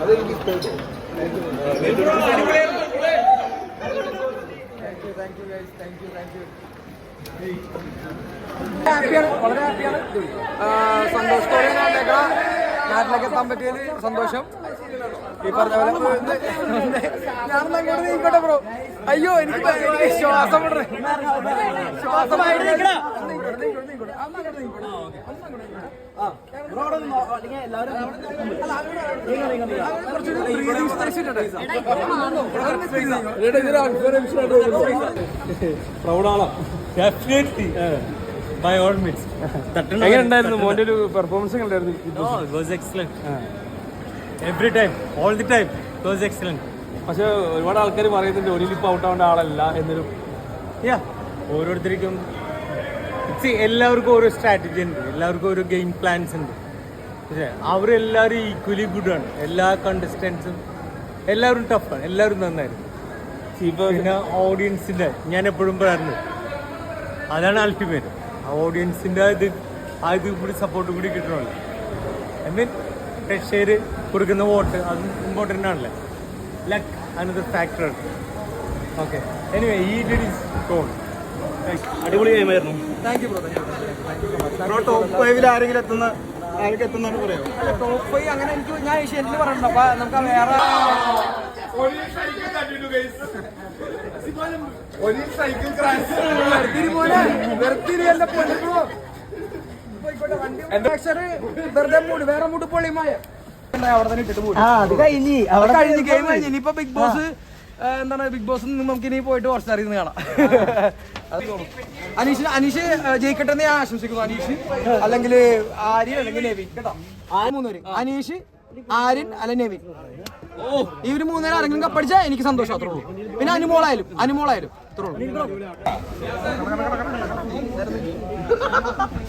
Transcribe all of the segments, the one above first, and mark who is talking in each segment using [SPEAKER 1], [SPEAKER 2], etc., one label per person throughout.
[SPEAKER 1] അതെനിക്ക് thank you thank you guys thank you thank you ഹാപ്പിയാണ് വളരെ ഹാപ്പിയാണ് സന്തോഷത്തോടെ ഞാൻ നാട്ടിലേക്ക് എത്താൻ പറ്റിയതിൽ സന്തോഷം ഈ പറഞ്ഞ പോലെ ഞാനൊന്നും അങ്ങോട്ട് നീക്കട്ടെ ബ്രോ അയ്യോ എനിക്ക് ശ്വാസം വിടണേ ശ്വാസം വിടണേ. ഒന്ന് നീങ്ങോട്ട്, നീങ്ങോട്ട്, നീങ്ങോട്ട്. അങ്ങോട്ട് നീങ്ങോട്ട്. ഒന്ന് അങ്ങോട്ട് നീങ്ങോട്ട്. ആ. അല്ല, കുറച്ചൊരു breathing space ഇട്ടട്ടെ. ഇവിടെ ഇതൊരു unfair emission ആയിട്ട് തോന്നുന്നു.
[SPEAKER 2] പ്രൗഡാളാ ഡെഫിനറ്റ്ലി ബൈ ഓൾ മീൻസ്
[SPEAKER 1] എങ്ങനെ ഉണ്ടായിരുന്നു? മോന്റെ ഒരു പെർഫോമൻസ് ഉണ്ടായിരുന്നു?
[SPEAKER 2] time, all the time, it was excellent.
[SPEAKER 1] പക്ഷെ ഒരുപാട് ആൾക്കാർ പറയുന്നുണ്ട് ഇപ്പൊ ഔട്ട് ആവേണ്ട ആളല്ല എന്നൊരു.
[SPEAKER 2] Yeah, ഓരോരുത്തർക്കും എല്ലാവർക്കും ഓരോ സ്ട്രാറ്റജി ഉണ്ട്. എല്ലാവർക്കും ഓരോ ഗെയിം പ്ലാൻസ് ഉണ്ട്. പക്ഷേ അവരെല്ലാവരും ഈക്വലി ഗുഡ് ആണ്. എല്ലാ കണ്ടസ്റ്റൻസും എല്ലാവരും ടഫാണ് എല്ലാവരും നന്നായിരുന്നു.
[SPEAKER 1] ഇപ്പോൾ
[SPEAKER 2] പിന്നെ ഓഡിയൻസിന്റെ ഞാൻ എപ്പോഴും പറയുന്നത് അതാണ് അൾട്ടിമേറ്റ് ഓഡിയൻസിന്റെ ഇത് ആ ഇത് കൂടി സപ്പോർട്ട് കൂടി കിട്ടണമല്ലോ. ഐ മീൻ പ്രേക്ഷകർ കൊടുക്കുന്ന വോട്ട് അത് ഇമ്പോർട്ടന്റ് ആണല്ലേ? Luck another factor okay anyway ഈ ഡിഡ് ഇസ് ഗോൾ
[SPEAKER 3] അടിപൊളി ഗെയിമായിരുന്നു
[SPEAKER 1] thank you bro thank you
[SPEAKER 3] top ഫൈവിൽ ആരെങ്കിലും എത്തുന്ന ആരൊക്കെ എത്തുന്നാണ് പറയാം
[SPEAKER 1] ടോപ്പ് ഫൈവ് അങ്ങനെ എനിക്ക് ഞാൻ ഏഷ്യനിൽ പറഞ്ഞിട്ടുണ്ട്. അപ്പൊ നമുക്ക് വേറെ വെറുതെ മൂട്. വേറെ മൂട് പൊളിമായ അവിടെ തന്നെ ഇട്ടിട്ട് പോയി
[SPEAKER 4] അത് കഴിഞ്ഞ്
[SPEAKER 1] അവിടെ കഴിഞ്ഞ് ഗെയിം കഴിഞ്ഞ്. ഇനിയിപ്പോ ബിഗ് ബോസ് എന്താണ് ബിഗ് ബോസ് നമുക്ക് ഇനി പോയിട്ട് കുറച്ച് നിന്ന് കാണാം. അനീഷ് അനീഷ് ജയിക്കട്ടെ എന്ന് ഞാൻ ആശംസിക്കുന്നു അനീഷ്. അല്ലെങ്കിൽ ആര്യൻ അല്ലെങ്കിൽ നെവിൻ. കേട്ടോ. ആ മൂന്നുപേര്. അനീഷ് ആര്യൻ അല്ല നെവിൻ. ഓ ഇവർ മൂന്നേരം ആരെങ്കിലും കപ്പടിച്ചാ എനിക്ക് സന്തോഷം അത്രേ ഉള്ളൂ. പിന്നെ അനുമോളായാലും അനുമോളായാലും അത്രേ ഉള്ളൂ.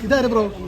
[SPEAKER 4] ഇതാര് ബ്രോ